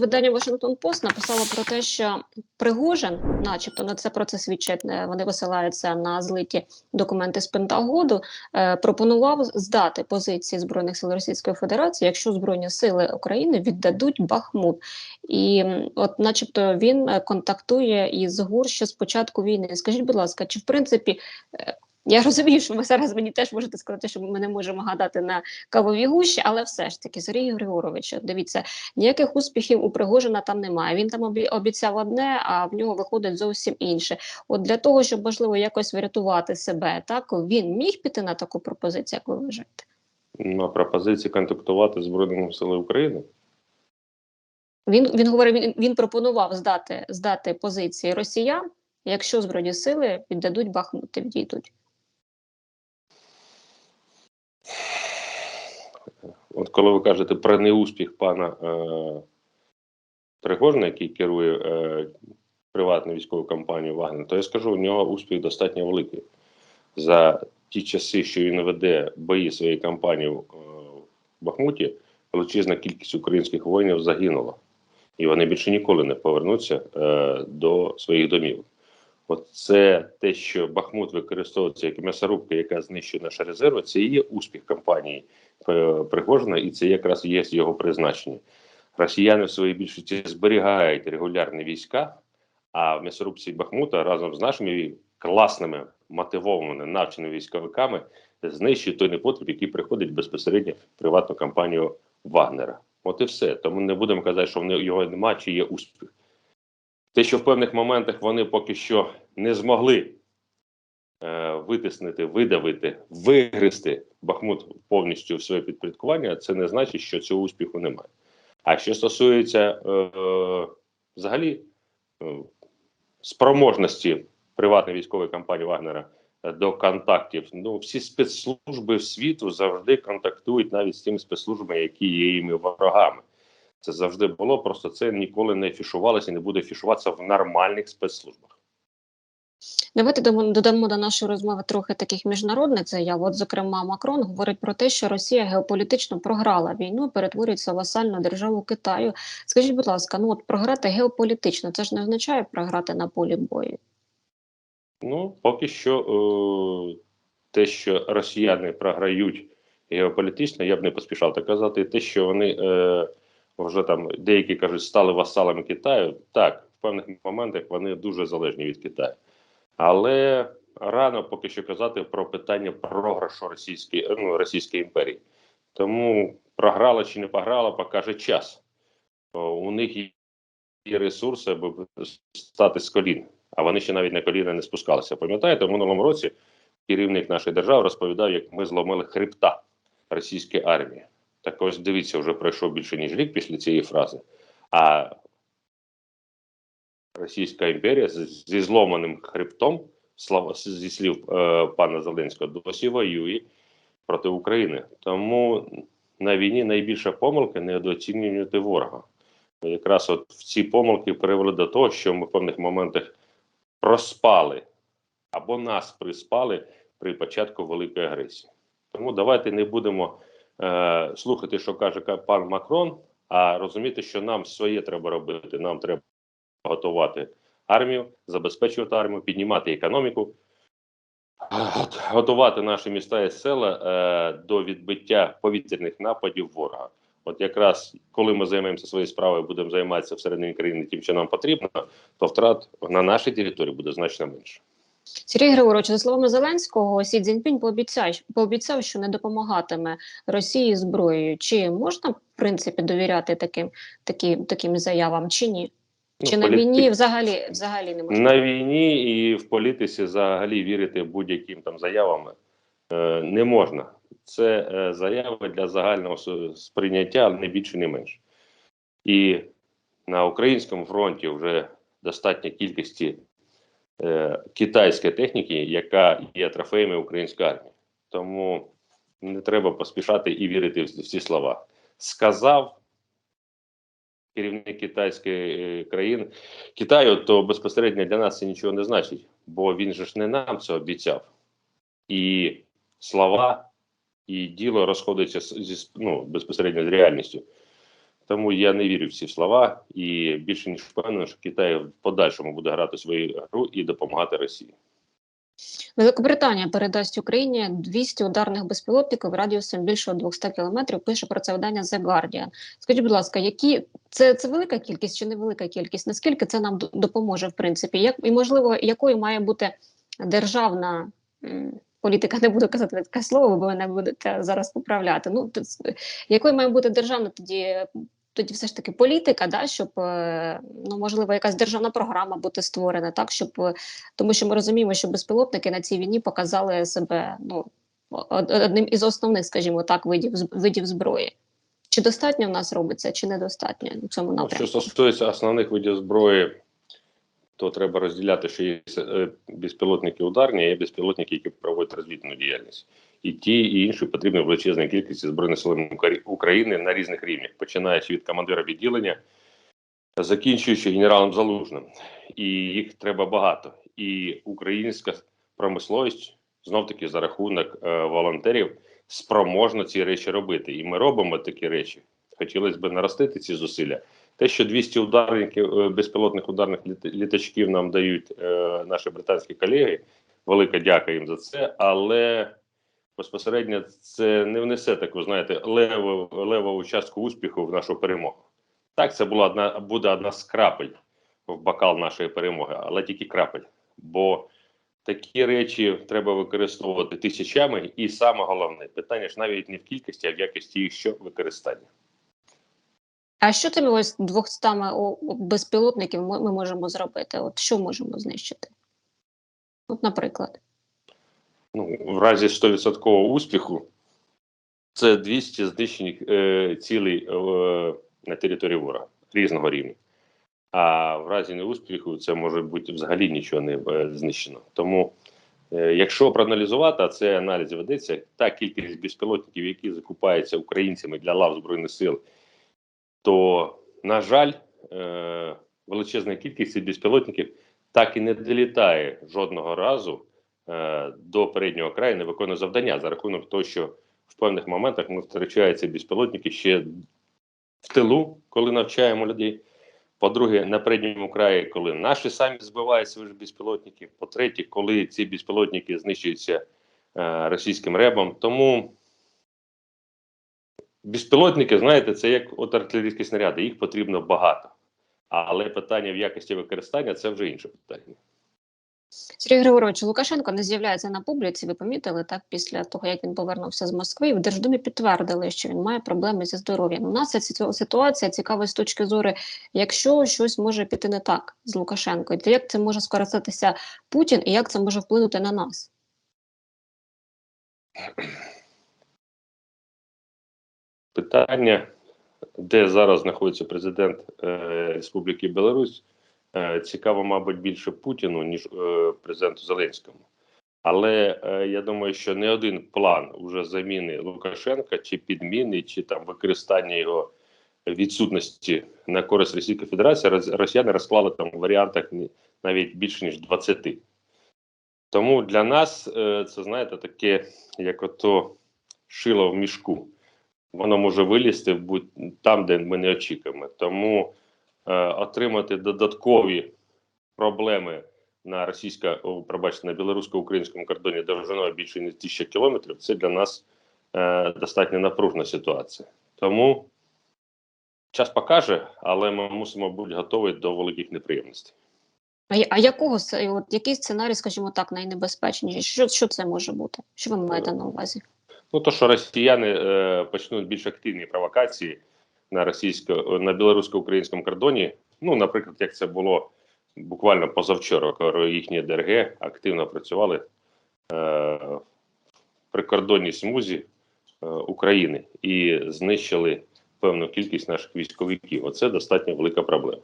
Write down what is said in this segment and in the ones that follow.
Видання Вашингтон Пост написало про те, що Пригожин, начебто, на це про це свідчать. е, Вони висилаються на злиті документи з Пентагону. Е, пропонував здати позиції збройних сил Російської Федерації, якщо збройні сили України віддадуть Бахмут. І, от, начебто, він е, контактує із ГУР ще з початку війни. Скажіть, будь ласка, чи в принципі я розумію, що ви зараз мені теж можете сказати, що ми не можемо гадати на кавові гущі, але все ж таки, Сергій Григорович, дивіться, ніяких успіхів у Пригожина там немає. Він там обіцяв одне, а в нього виходить зовсім інше. От для того, щоб можливо якось врятувати себе, так він міг піти на таку пропозицію, як ви вважаєте? на пропозиції контактувати з Збройними силами України. Він він говорив, він, він пропонував здати здати позиції росіян, якщо збройні сили віддадуть Бахмут і відійдуть. От коли ви кажете про неуспіх пана е, Пригожина, який керує е, приватну військову компанію Вагнер, то я скажу, у нього успіх достатньо великий. За ті часи, що він веде бої своєї компанії в, е, Бахмуті, величезна кількість українських воїнів загинула. І вони більше ніколи не повернуться е, до своїх домів. От це те, що Бахмут використовується як м'ясорубка, яка знищує наші резерви, це і є успіх кампанії е, Пригожина, і це якраз є його призначення. Росіяни в своїй більшості зберігають регулярні війська, а в м'ясорубці Бахмута разом з нашими класними мотивованими навченими військовиками знищують той непотріб, який приходить безпосередньо в приватну компанію Вагнера. От і все. Тому не будемо казати, що його немає, чи є успіх. Те, що в певних моментах вони поки що не змогли е, витиснити, видавити, вигризти Бахмут повністю в своє підпорядкування, це не значить, що цього успіху немає. А що стосується е, взагалі е, спроможності приватної військової компанії Вагнера до контактів, ну всі спецслужби світу завжди контактують навіть з тими спецслужбами, які є їми ворогами. Це завжди було, просто це ніколи не фішувалося і не буде фішуватися в нормальних спецслужбах. Давайте додамо, до нашої розмови трохи таких міжнародних заяв. От, зокрема, Макрон говорить про те, що Росія геополітично програла війну, перетворюється васальну державу Китаю. Скажіть, будь ласка, ну от програти геополітично, це ж не означає програти на полі бою. Ну, поки що е, те, що росіяни програють геополітично, я б не поспішав так казати. Те, що вони е, вже там деякі кажуть, стали васалами Китаю, так, в певних моментах вони дуже залежні від Китаю. Але рано поки що казати про питання програшу Російської, ну, Російської імперії. Тому програла чи не програла, покаже час. У них є ресурси, аби стати з колін, а вони ще навіть на коліна не спускалися. Пам'ятаєте, в минулому році керівник нашої держави розповідав, як ми зломили хребта російської армії. Так ось дивіться, вже пройшов більше ніж рік після цієї фрази. А Російська імперія зі зломаним хребтом, зі слів е, пана Зеленського, досі воює проти України. Тому на війні найбільша помилка недооцінювати ворога. Якраз от ці помилки привели до того, що ми в певних моментах проспали або нас приспали при початку великої агресії. Тому давайте не будемо е, слухати, що каже пан Макрон, а розуміти, що нам своє треба робити. Нам треба готувати армію, забезпечувати армію, піднімати економіку, готувати наші міста і села е, до відбиття повітряних нападів ворога. От якраз коли ми займаємося своєю справою, будемо займатися всередині країни тим, що нам потрібно, то втрат на нашій території буде значно менше. Сергій Григорович, за словами Зеленського, Сі Цзіньпінь пообіцяв, пообіцяв, що не допомагатиме Росії зброєю. Чи можна в принципі довіряти таким таким, таким заявам, чи ні? Чи Ну, на політик- війні взагалі взагалі не можна? На війні і в політиці взагалі вірити будь-яким там заявам е, не можна. Це е, заяви для загального сприйняття, не більше, не менше. І на українському фронті вже достатня кількості е, китайської техніки, яка є трофеями української армії. Тому не треба поспішати і вірити в в ці слова. Сказав керівник китайської е, країни Китаю, то безпосередньо для нас це нічого не значить, бо він же ж не нам це обіцяв. І слова, і діло розходиться зі ну, безпосередньо з реальністю. Тому я не вірю в ці слова і більше ніж впевнений, що Китай в подальшому буде грати свою гру і допомагати Росії. Великобританія передасть Україні 200 ударних безпілотників радіусом більше 200 кілометрів. Пише про це видання The Guardian. Скажіть, будь ласка, які це, це велика кількість чи невелика кількість? Наскільки це нам допоможе в принципі? Як і можливо, якою має бути державна політика? Не буду казати таке слово, бо ви мене будете зараз поправляти. Ну с- якою має бути державна тоді? Тоді все ж таки політика, да, щоб е, ну можливо якась державна програма бути створена, так щоб е, тому що ми розуміємо, що безпілотники на цій війні показали себе ну одним із основних, скажімо так, видів видів зброї. Чи достатньо в нас робиться, чи недостатньо у цьому Ну, що стосується основних видів зброї, то треба розділяти, що є е, безпілотники ударні, а є безпілотники, які проводять розвідну діяльність. І ті, і інші потрібні величезна кількість збройних сил України на різних рівнях, починаючи від командира відділення, закінчуючи генералом Залужним. І їх треба багато. І українська промисловість знов таки за рахунок е, волонтерів спроможна ці речі робити. І ми робимо такі речі. Хотілося б наростити ці зусилля. Те, що 200 ударників е, безпілотних ударних літачків нам дають е, наші британські колеги, велика дяка їм за це, але безпосередньо це не внесе таку, знаєте, леву, левову частку успіху в нашу перемогу. Так, це була одна, буде одна з крапель в бокал нашої перемоги, але тільки крапель. Бо такі речі треба використовувати тисячами, і саме головне питання ж навіть не в кількості, а в якості їх що використання. А що тими ось 200 о- о- безпілотників ми, ми можемо зробити? От що можемо знищити? От, наприклад, ну, в разі 100% успіху це 200 знищених е, цілей е, на території ворога різного рівня. А в разі неуспіху це може бути взагалі нічого не е, знищено. Тому, е, якщо проаналізувати, а це аналіз ведеться, та кількість безпілотників, які закупаються українцями для лав Збройних сил, то, на жаль, е, величезна кількість цих безпілотників так і не долітає жодного разу до переднього краю не виконує завдання за рахунок того, що в певних моментах ми втрачаємо ці безпілотники ще в тилу, коли навчаємо людей. По-друге, на передньому краї, коли наші самі збивають свої безпілотники. По-третє, коли ці безпілотники знищуються е, російським ребом. Тому безпілотники, знаєте, це як от артилерійські снаряди, їх потрібно багато. Але питання в якості використання це вже інше питання. Сергій Григорович Лукашенко не з'являється на публіці. Ви помітили так після того, як він повернувся з Москви, в Держдумі підтвердили, що він має проблеми зі здоров'ям. У нас ця ситуація цікава з точки зору, якщо щось може піти не так з Лукашенкою, то як це може скористатися Путін і як це може вплинути на нас? питання, де зараз знаходиться президент е, Республіки Білорусь, цікаво, мабуть, більше Путіну, ніж е, президенту Зеленському. Але е, я думаю, що не один план уже заміни Лукашенка, чи підміни, чи там використання його відсутності на користь Російської Федерації росіяни розклали там в варіантах навіть більше ніж 20. Тому для нас е, це знаєте таке, як ото шило в мішку воно може вилізти там, де ми не очікуємо. Тому е, отримати додаткові проблеми на російсько, пробачте, на білорусько-українському кордоні довжиною більше ніж тисяча кілометрів. Це для нас е, достатньо напружна ситуація. Тому час покаже, але ми мусимо бути готові до великих неприємностей. А, а якого от який сценарій, скажімо так, найнебезпечніший? Що, що це може бути? Що ви маєте на увазі? Ну, то, що росіяни е, почнуть більш активні провокації на російсько на білорусько-українському кордоні. Ну, наприклад, як це було буквально позавчора, коли їхні ДРГ активно працювали е, в прикордонній смузі е, України і знищили певну кількість наших військовиків. Оце достатньо велика проблема.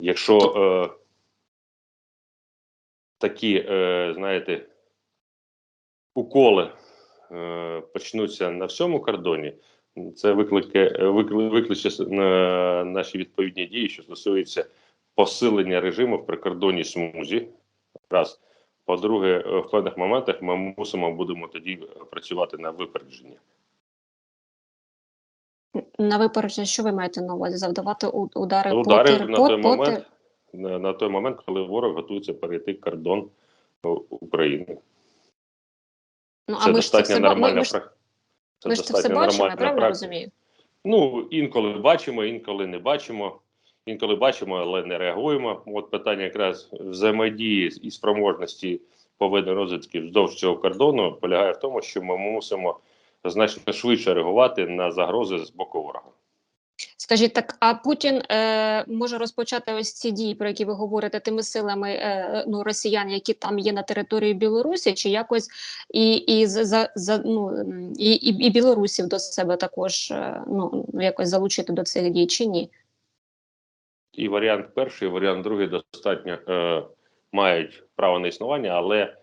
Якщо е, такі, е, знаєте, уколи е, почнуться на всьому кордоні, це виклике, викли- викличе на наші відповідні дії, що стосується посилення режиму в прикордонній смузі. Раз. По-друге, е, в певних моментах ми мусимо будемо тоді працювати на випередження. На випередження, що ви маєте на увазі? Завдавати удари, Удари по, на той по момент, на, на той момент, коли ворог готується перейти кордон України. Ну, а Це ми ж це достатньо все ба- ми, нормальна ми ж, Це ми ж це все бачимо, я правильно розумію? Ну, інколи бачимо, інколи не бачимо. Інколи бачимо, але не реагуємо. От питання якраз взаємодії і спроможності поведення розвідки вздовж цього кордону полягає в тому, що ми мусимо значно швидше реагувати на загрози з боку ворога. Скажіть так, а Путін е, може розпочати ось ці дії, про які ви говорите, тими силами е, ну, росіян, які там є на території Білорусі, чи якось і, і, за, за, ну, і, і, і білорусів до себе також е, ну, якось залучити до цих дій, чи ні? І варіант перший, і варіант другий достатньо е, мають право на існування, але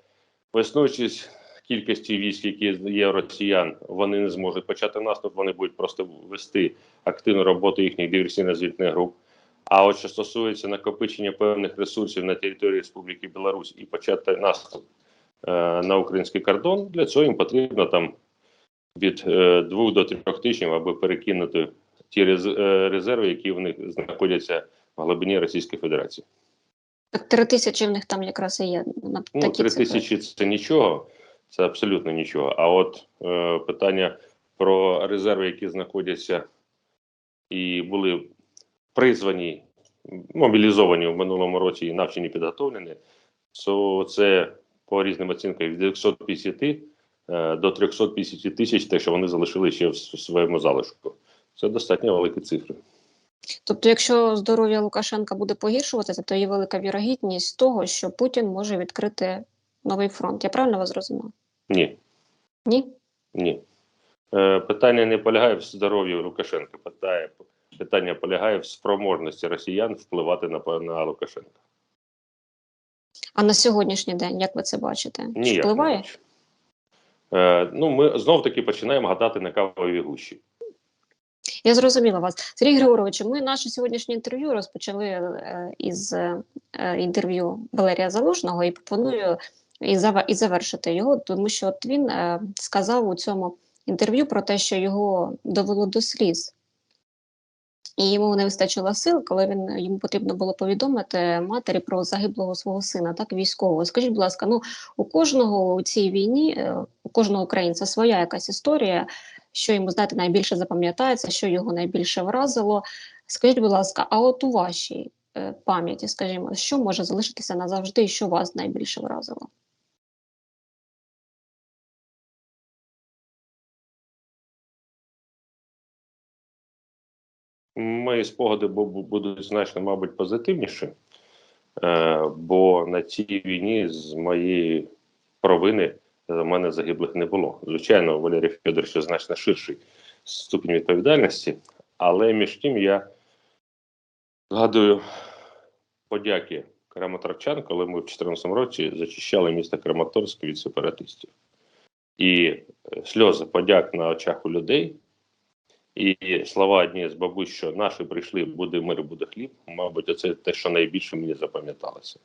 веснуючись кількості військ, які є росіян, вони не зможуть почати наступ, вони будуть просто вести активну роботу їхніх диверсійно-звітних груп. А от що стосується накопичення певних ресурсів на території Республіки Білорусь і почати наступ е, на український кордон, для цього їм потрібно там від е, двох до трьох тижнів, аби перекинути ті рез- е, резерви, які в них знаходяться в глибині Російської Федерації. Так три тисячі в них там якраз і є. На Ну, три тисячі це нічого, це абсолютно нічого. А от е, питання про резерви, які знаходяться і були призвані, мобілізовані в минулому році і навчені підготовлені, то це по різним оцінкам від 250 е, до 350 тисяч, те, що вони залишили ще в своєму залишку. Це достатньо великі цифри. Тобто, якщо здоров'я Лукашенка буде погіршуватися, то є велика вірогідність того, що Путін може відкрити новий фронт. Я правильно вас зрозуміла? Ні. Ні? Ні. Е, питання не полягає в здоров'ї Лукашенка. Питає, питання полягає в спроможності росіян впливати на, на Лукашенка. А на сьогоднішній день, як ви це бачите? Не впливає? бачу. Е, ну, ми знов таки починаємо гадати на кавові гущі. Я зрозуміла вас. Сергій Григорович, ми наше сьогоднішнє інтерв'ю розпочали е, із е, інтерв'ю Валерія Залужного і пропоную і, і завершити його, тому що от він е, сказав у цьому інтерв'ю про те, що його довело до сліз. І йому не вистачило сил, коли він йому потрібно було повідомити матері про загиблого свого сина, так військового. Скажіть, будь ласка, ну у кожного у цій війні, е, у кожного українця своя якась історія, що йому знаєте, найбільше запам'ятається, що його найбільше вразило. Скажіть, будь ласка, а от у вашій е, пам'яті, скажімо, що може залишитися назавжди, і що вас найбільше вразило? Мої спогади бу- бу- будуть значно, мабуть, позитивніші, е, бо на цій війні з моєї провини за мене загиблих не було. Звичайно, у Валерія Федоровича значно ширший ступінь відповідальності, але між тим я згадую подяки краматорчан, коли ми в 2014 році зачищали місто Краматорськ від сепаратистів. І е, сльози подяк на очах у людей. І слова одні з бабусь, що наші прийшли, буде мир, буде хліб. Мабуть, це те, що найбільше мені запам'яталося.